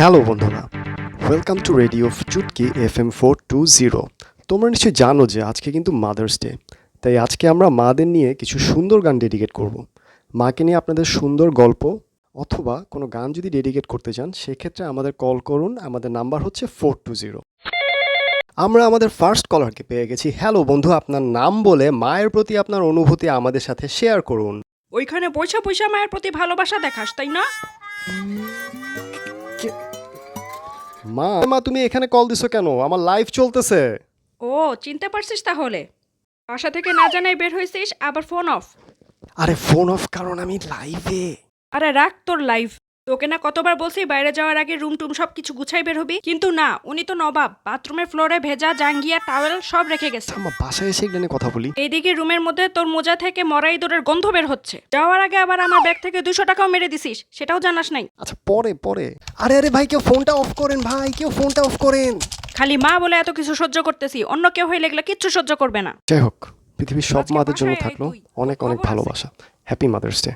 Hello বন্ধুরা welcome to radio Chutki F M four two zero তোমরা নিশ্চয়ই জানো যে আজকে কিন্তু মাদার্স ডে তাই আজকে আমরা মাদের নিয়ে কিছু সুন্দর গান ডেডিকেট করব। মাকে নিয়ে আপনাদের সুন্দর গল্প অথবা কোনো গান যদি ডেডিকেট করতে চান, সেক্ষেত্রে আমাদের কল করুন, আমাদের নাম্বার হচ্ছে ফোর টু জিরো আমরা আমাদের ফার্স্ট কলারকে পেয়ে গেছি। হ্যালো বন্ধু, আপনার নাম বলে মায়ের প্রতি আপনার অনুভূতি আমাদের সাথে শেয়ার করুন। ওইখানে পয়সা পয়সা মায়ের প্রতি ভালোবাসা দেখাস, তাই না? মা মা তুমি এখানে কল দিছো কেন? আমার লাইফ চলতেছে। ও চিনতে পারছিস তাহলে? বাসা থেকে না জানাই বের হয়েছিস আবার ফোন অফ আরে ফোন অফ কারণ আমি লাইভে আরে রাখ তোর লাইফ তোকে না কতবার বলছি বাইরে যাওয়ার আগে রুম টুম সব কিছু গুছাই বের হবি? কিন্তু না উনি তো নবাব। বাথরুমের ফ্লোরে ভেজা জাঙ্গিয়া টাওয়েল সব রেখে গেছে। আমার বাসায় এসে নিয়ে কথা বলি। এইদিকে রুমের মধ্যে তোর মোজা থেকে মরা ইঁদুরের গন্ধ বের হচ্ছে। যাওয়ার আগে আবার আমার ব্যাগ থেকে দুশো টাকাও মেরে দিছিস সেটাও জানাস নাই। আচ্ছা পরে পরে। আরে আরে ভাই কেউ ফোনটা অফ করেন ভাই কেউ ফোনটা অফ করেন। খালি মা বলে এত কিছু সহ্য করতেছি অন্য কেউ হয়ে লেগলে কিচ্ছু সহ্য করবে না। যাই হোক পৃথিবীর সব মাদের জন্য থাকল অনেক অনেক? ভালোবাসা। Happy mother's day